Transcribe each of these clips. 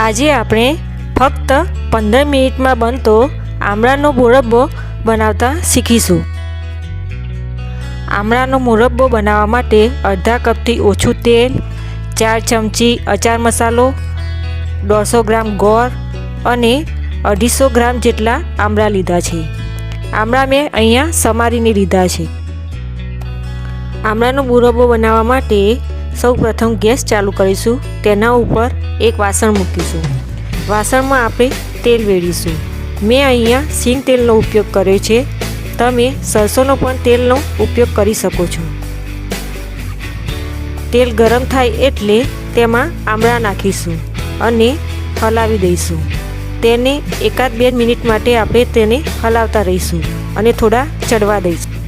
આજે આપણે ફક્ત પંદર મિનિટમાં બનતો આમળાનો મુરબ્બો બનાવતા શીખીશું. આમળાનો મુરબ્બો બનાવવા માટે અડધા કપથી ઓછું તેલ, ચાર ચમચી અચાર મસાલો, દોઢસો ગ્રામ ગોળ અને અઢીસો ગ્રામ જેટલા આમળા લીધા છે. આમળા મેં અહીંયા સમારીને લીધા છે. આમળાનો મુરબ્બો બનાવવા માટે સૌ પ્રથમ ગેસ ચાલુ કરીશું, તેના ઉપર એક વાસણ મૂકીશું. વાસણમાં આપણે તેલ વેડીશું મેં અહીંયા સિંગ તેલનો ઉપયોગ કર્યો છે. તમે સરસોનો પણ તેલનો ઉપયોગ કરી શકો છો. તેલ ગરમ થાય એટલે તેમાં આમળા નાખીશું અને હલાવી દઈશું. તેને એકાદ બે મિનિટ માટે આપણે તેને હલાવતા રહીશું અને થોડા ચડવા દઈશું.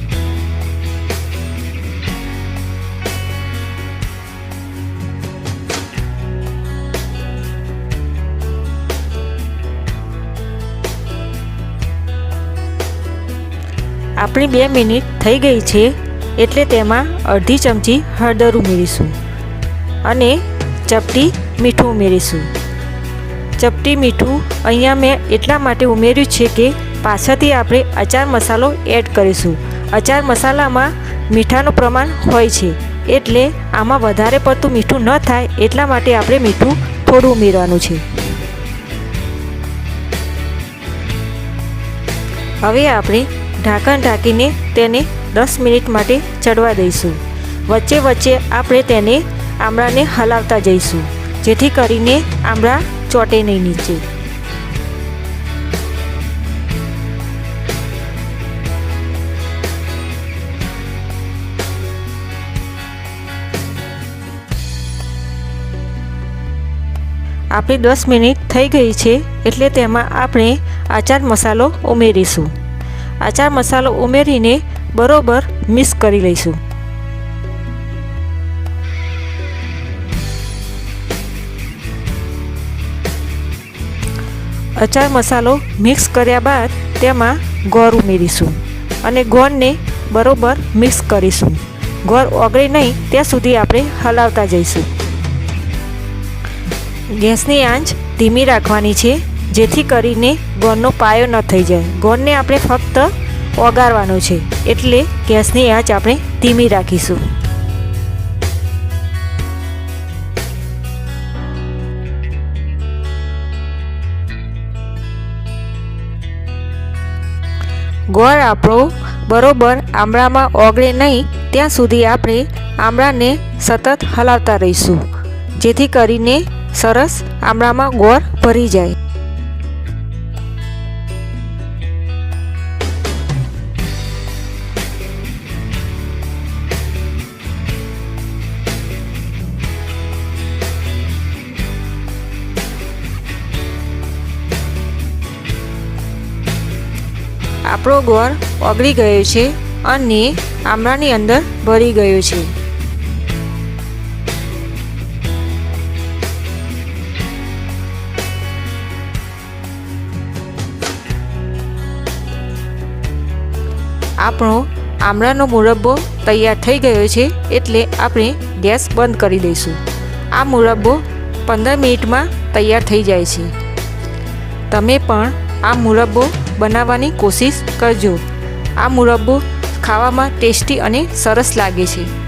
આપણી બે મિનિટ થઈ ગઈ છે એટલે તેમાં અડધી ચમચી હળદર ઉમેરીશું અને ચપટી મીઠું ઉમેરીશું. ચપટી મીઠું અહીંયા મેં એટલા માટે ઉમેર્યું છે કે પાછળથી આપણે અચાર મસાલો એડ કરીશું. અચાર મસાલામાં મીઠાનું પ્રમાણ હોય છે એટલે આમાં વધારે પડતું મીઠું ન થાય એટલા માટે આપણે મીઠું થોડું ઉમેરવાનું છે. હવે આપણે ઢાંકણ ઢાંકીને તેને દસ મિનિટ માટે ચડવા દઈશું. વચ્ચે વચ્ચે આપણે તેને આમળાને હલાવતા જઈશું, જેથી કરીને આમળા ચોટે નહીં નીચે. આપણી દસ મિનિટ થઈ ગઈ છે, એટલે તેમાં આપણે આચાર મસાલો ઉમેરીશું. આચાર મસાલો ઉમેરીને બરોબર મિક્સ કરી લઈશું. અચાર મસાલો મિક્સ કર્યા બાદ તેમાં ગોળ ઉમેરીશું અને ગોળને બરોબર મિક્સ કરીશું. ગોળ ઓગળે નહીં, ત્યાં સુધી આપણે હલાવતા જઈશું. ગેસની આંચ ધીમી રાખવાની છે. જેથી કરીને ગોળનો પાયો ન થઈ જાય. ગોળને આપણે ફક્ત ઓગાળવાનો છે, એટલે ગેસની આંચ આપણે ધીમી રાખીશું. ગોળ આપણો બરોબર આમળામાં ઓગળે નહીં, ત્યાં સુધી આપણે આમળાને સતત હલાવતા રહીશું, જેથી કરીને સરસ આમળામાં ગોળ ભરી જાય. આપણો ગોળ ઓગળી ગયો છે અને આમળાની અંદર ભરી ગયો છે. આપણો આમળાનો મુરબ્બો તૈયાર થઈ ગયો છે એટલે આપણે ગેસ બંધ કરી દઈશું. આ મુરબ્બો પંદર મિનિટમાં તૈયાર થઈ જાય છે. તમે પણ આ મુરબ્બો બનાવવાની કોશિશ કરજો. આ મુરબ્બો ખાવામાં ટેસ્ટી અને સરસ લાગે છે.